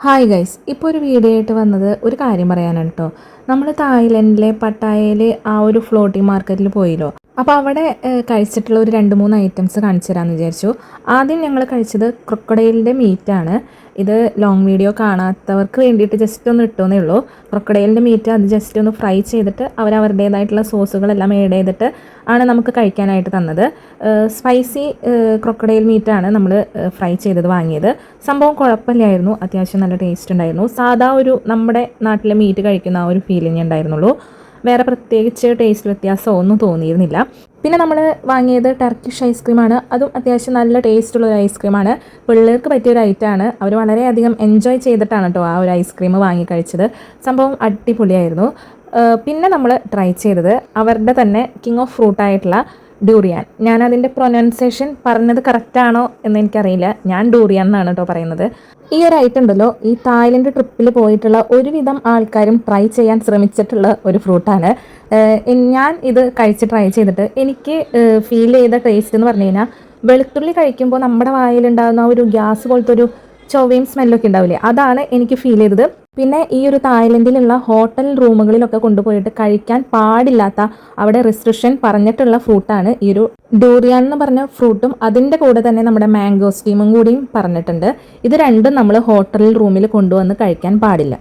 Hi guys ഇപ്പോൾ ഒരു video ആയിട്ട് വന്നത് ഒരു കാര്യം പറയാനാണ് കേട്ടോ നമ്മൾ തായ്ലൻഡിലെ പട്ടായയിൽ ആ ഒരു ഫ്ലോട്ടിംഗ് മാർക്കറ്റിൽ പോയില്ലോ അപ്പോൾ അവിടെ കഴിച്ചിട്ടുള്ള ഒരു രണ്ട് മൂന്ന് ഐറ്റംസ് കാണിച്ചു തരാമെന്ന് വിചാരിച്ചു. ആദ്യം ഞങ്ങൾ കഴിച്ചത് ക്രൊക്കഡൈലിന്റെ മീറ്റാണ് ഇത് ലോങ് വീഡിയോ കാണാത്തവർക്ക് വേണ്ടിയിട്ട് ജസ്റ്റ് ഒന്ന് ഇട്ടുവെന്നേ ഉള്ളൂ. ക്രൊക്കഡൈലിന്റെ മീറ്റ് അത് ജസ്റ്റ് ഒന്ന് ഫ്രൈ ചെയ്തിട്ട് അവർ അവരുടേതായിട്ടുള്ള സോസുകളെല്ലാം ഏഡ് ചെയ്തിട്ട് ആണ് നമുക്ക് കഴിക്കാനായിട്ട് തന്നത്. സ്പൈസി ക്രൊക്കഡൈൽ മീറ്റാണ് നമ്മൾ ഫ്രൈ ചെയ്തത് വാങ്ങിയത്. സംഭവം കുഴപ്പമില്ലായിരുന്നു. അത്യാവശ്യം നല്ല ടേസ്റ്റ് ഉണ്ടായിരുന്നു. സാധാ ഒരു നമ്മുടെ നാട്ടിലെ മീറ്റ് കഴിക്കുന്ന ആ ഒരു ഫീലിംഗ് ഉണ്ടായിരുന്നുള്ളൂ. വേറെ പ്രത്യേകിച്ച് ടേസ്റ്റ് വ്യത്യാസമോ ഒന്നും തോന്നിയിരുന്നില്ല. പിന്നെ നമ്മൾ വാങ്ങിയത് ടർക്കിഷ് ഐസ്ക്രീമാണ് അതും അത്യാവശ്യം നല്ല ടേസ്റ്റുള്ള ഒരു ഐസ്ക്രീമാണ് പിള്ളേർക്ക് പറ്റിയ ഒരു ഐറ്റമാണ് അവർ വളരെയധികം എൻജോയ് ചെയ്തിട്ടാണ് കേട്ടോ ആ ഒരു ഐസ്ക്രീം വാങ്ങി കഴിച്ചത്. സംഭവം അടിപൊളിയായിരുന്നു. പിന്നെ നമ്മൾ ട്രൈ ചെയ്തത് അവരുടെ തന്നെ കിങ് ഓഫ് ഫ്രൂട്ട് ഡൂറിയാൻ. ഞാൻ അതിന്റെ പ്രൊനൗൺസിയേഷൻ പറഞ്ഞത് കറക്റ്റാണോ എന്ന് എനിക്കറിയില്ല. ഞാൻ ഡൂറിയാൻ എന്നാണ് കേട്ടോ പറയുന്നത്. ഈ ഒരു ഐറ്റം ഉണ്ടല്ലോ ഈ തായ്ലൻഡ് ട്രിപ്പിൽ പോയിട്ടുള്ള ഒരുവിധം ആൾക്കാരും ട്രൈ ചെയ്യാൻ ശ്രമിച്ചിട്ടുള്ള ഒരു ഫ്രൂട്ടാണ് ഞാൻ ഇത് കഴിച്ച് ട്രൈ ചെയ്തിട്ട് എനിക്ക് ഫീൽ ചെയ്ത ടേസ്റ്റ് എന്ന് പറഞ്ഞു കഴിഞ്ഞാൽ വെളുത്തുള്ളി കഴിക്കുമ്പോൾ നമ്മുടെ വായിലുണ്ടാകുന്ന ഒരു ഗ്യാസ് പോലത്തെ ഒരു ചൊവ്വയും സ്മെല്ലൊക്കെ ഉണ്ടാവില്ലേ? അതാണ് എനിക്ക് ഫീൽ ചെയ്തത്. പിന്നെ ഈ ഒരു തായ്ലൻഡിലുള്ള ഹോട്ടൽ റൂമുകളിലൊക്കെ കൊണ്ടുപോയിട്ട് കഴിക്കാൻ പാടില്ലാത്ത അവിടെ റെസ്ട്രിക്ഷൻ പറഞ്ഞിട്ടുള്ള ഫ്രൂട്ടാണ് ഈ ഒരു ഡൂറിയാൻ എന്ന് പറഞ്ഞ ഫ്രൂട്ടും അതിന്റെ കൂടെ തന്നെ നമ്മുടെ മാംഗോ സ്റ്റീമും കൂടിയും പറഞ്ഞിട്ടുണ്ട്. ഇത് രണ്ടും നമ്മൾ ഹോട്ടൽ റൂമിൽ കൊണ്ടുവന്ന് കഴിക്കാൻ പാടില്ല.